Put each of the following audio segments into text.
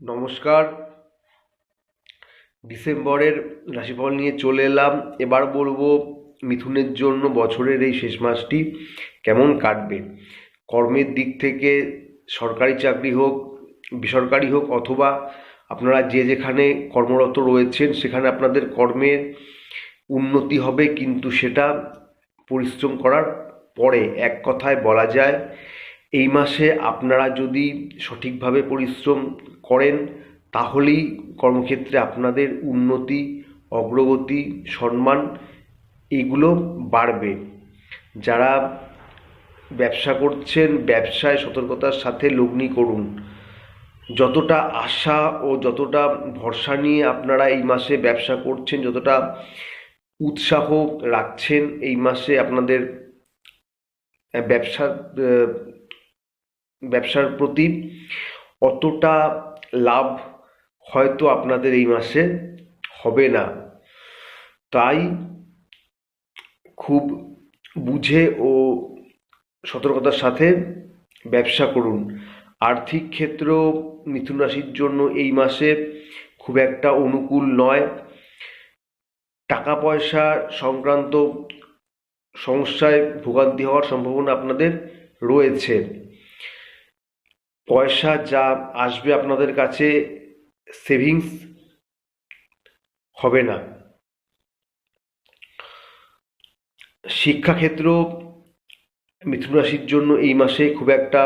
নমস্কার। ডিসেম্বরের রাশিফল নিয়ে চলে এলাম। এবার বলব মিথুনের জন্য বছরের এই শেষ মাসটি কেমন কাটবে? কর্মের দিক থেকে সরকারি চাকরি হোক, বেসরকারি হোক, অথবা আপনারা যে যেখানে কর্মরত রয়েছেন, সেখানে আপনাদের কর্মের উন্নতি হবে, কিন্তু সেটা পরিশ্রম করার পরে এক কথায় বলা যায় এই মাসে আপনারা যদি সঠিকভাবে পরিশ্রম করেন, তাহলেই কর্মক্ষেত্রে আপনাদের উন্নতি, অগ্রগতি, সম্মান এগুলো বাড়বে। যারা ব্যবসা করছেন, ব্যবসায় সতর্কতার সাথে লগ্নি করুন। যতটা আশা ও যতটা ভরসা নিয়ে আপনারা এই মাসে ব্যবসা করছেন, যতটা উৎসাহ রাখছেন, এই মাসে আপনাদের ব্যবসা ব্যবসার প্রতি অতটা লাভ হয়তো আপনাদের এই মাসে হবে না। তাই খুব বুঝে ও সতর্কতার সাথে ব্যবসা করুন। আর্থিক ক্ষেত্র মিথুন রাশির জন্য এই মাসে খুব একটা অনুকূল নয়। টাকা পয়সা সংক্রান্ত সমস্যায় ভোগান্তি হওয়ার সম্ভাবনা আপনাদের রয়েছে। পয়সা যা আসবে আপনাদের কাছে সেভিংস হবে না। শিক্ষাক্ষেত্র মিথুন রাশির জন্য এই মাসে খুব একটা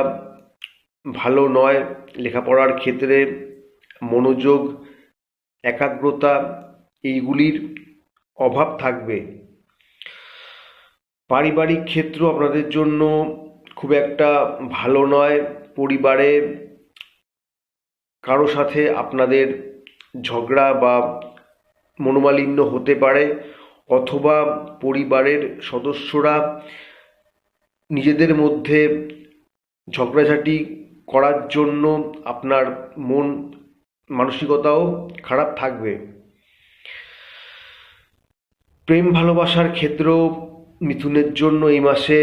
ভালো নয়। লেখাপড়ার ক্ষেত্রে মনোযোগ, একাগ্রতা এইগুলির অভাব থাকবে। পারিবারিক ক্ষেত্র আপনাদের জন্য খুব একটা ভালো নয়। পরিবারে কারও সাথে আপনাদের ঝগড়া বা মনোমালিন্য হতে পারে অথবা পরিবারের সদস্যরা নিজেদের মধ্যে ঝগড়াঝাটি করার জন্য আপনার মন, মানসিকতাও খারাপ থাকবে। প্রেম ভালোবাসার ক্ষেত্র মিথুনের জন্য এই মাসে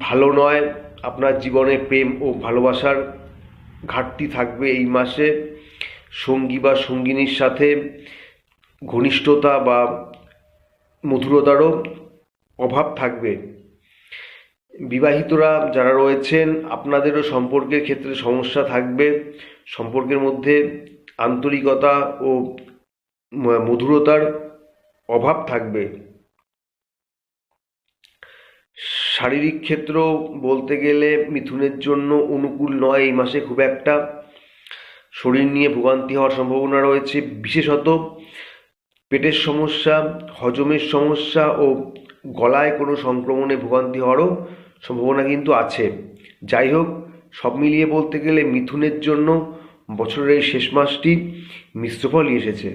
ভালো নয়। আপনার জীবনে প্রেম ও ভালোবাসার ঘাটতি থাকবে এই মাসে। সঙ্গী বা সঙ্গিনীর সাথে ঘনিষ্ঠতা বা মধুরতারও অভাব থাকবে। বিবাহিতরা যারা রয়েছেন, আপনাদেরও সম্পর্কের ক্ষেত্রে সমস্যা থাকবে। সম্পর্কের মধ্যে আন্তরিকতা ও মধুরতার অভাব থাকবে। শারীরিক ক্ষেত্র বলতে গেলে মিথুনের জন্য অনুকূল নয়, এই মাসে খুব একটা শরীর নিয়ে ভোগান্তি হওয়ার সম্ভাবনা রয়েছে। বিশেষত পেটের সমস্যা, হজমের সমস্যা ও গলায় কোনো সংক্রমণে ভোগান্তি হওয়ারও সম্ভাবনা কিন্তু আছে। যাই হোক, সব মিলিয়ে বলতে গেলে মিথুনের জন্য বছরের এই শেষ মাসটি মিশ্র ফলই এসেছে।